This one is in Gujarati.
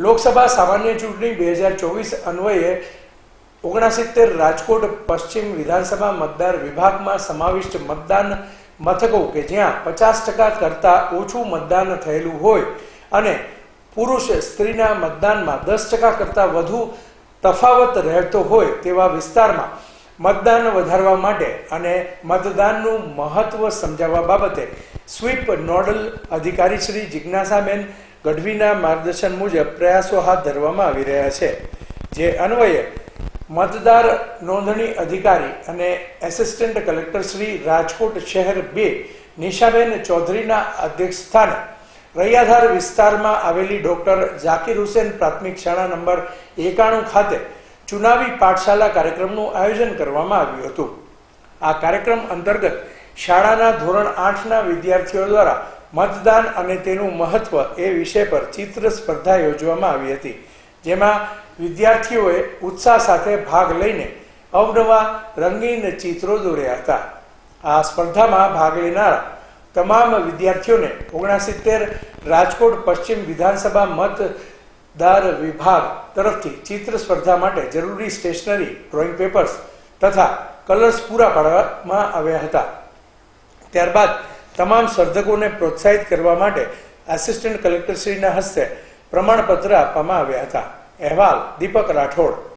લોકસભા સામાન્ય ચૂંટણી બે હજાર ચોવીસ અન્વયે ઓગણસિત્તેર રાજકોટ પશ્ચિમ વિધાનસભા મતદાર વિભાગમાં સમાવિષ્ટ મતદાન મથકો કે જ્યાં પચાસ ટકા કરતાં ઓછું મતદાન થયેલું હોય અને પુરુષ સ્ત્રીના મતદાનમાં દસ ટકા કરતાં વધુ તફાવત રહેતો હોય તેવા વિસ્તારમાં મતદાન વધારવા માટે અને મતદાનનું મહત્વ સમજાવવા બાબતે સ્વીપ નોડલ અધિકારી શ્રી જિજ્ઞાસાબેન ગઢવીના માર્ગદર્શન મુજબ પ્રયાસો હાથ ધરવામાં આવી રહ્યા છે. જે અન્વયે મતદાર નોંધણી અધિકારી અને એસિસ્ટન્ટ કલેક્ટર શ્રી રાજકોટ શહેર બે નિશાબેન ચૌધરીના અધ્યક્ષસ્થાને રૈયાધાર વિસ્તારમાં આવેલી ડોક્ટર ઝાકીર હુસેન પ્રાથમિક શાળા નંબર એકાણું ખાતે ચુનાવી પાઠશાલા કાર્યક્રમનું આયોજન કરવામાં આવ્યું હતું. આ કાર્યક્રમ અંતર્ગત શાળાના ધોરણ આઠના વિદ્યાર્થીઓ દ્વારા મતદાન અને તેનું મહત્વ એ વિષય પર ચિત્ર સ્પર્ધા યોજવામાં આવી હતી. જેમાં વિદ્યાર્થીઓએ ઉત્સાહ સાથે ભાગ લઈને અવનવા રંગીન ચિત્રો દોર્યા હતા. આ સ્પર્ધામાં ભાગ લેનારા તમામ વિદ્યાર્થીઓને ઓગણસિત્તેર રાજકોટ પશ્ચિમ વિધાનસભા મતદાર વિભાગ તરફથી ચિત્ર સ્પર્ધા માટે જરૂરી સ્ટેશનરી, ડ્રોઈંગ પેપર્સ તથા કલર્સ પૂરા પાડવામાં આવ્યા હતા. ત્યારબાદ તમામ સ્પર્ધકોને પ્રોત્સાહિત કરવા માટે આસિસ્ટન્ટ કલેક્ટરશ્રીના હસ્તે પ્રમાણપત્ર આપવામાં આવ્યા હતા. અહેવાલ દીપક રાઠોડ.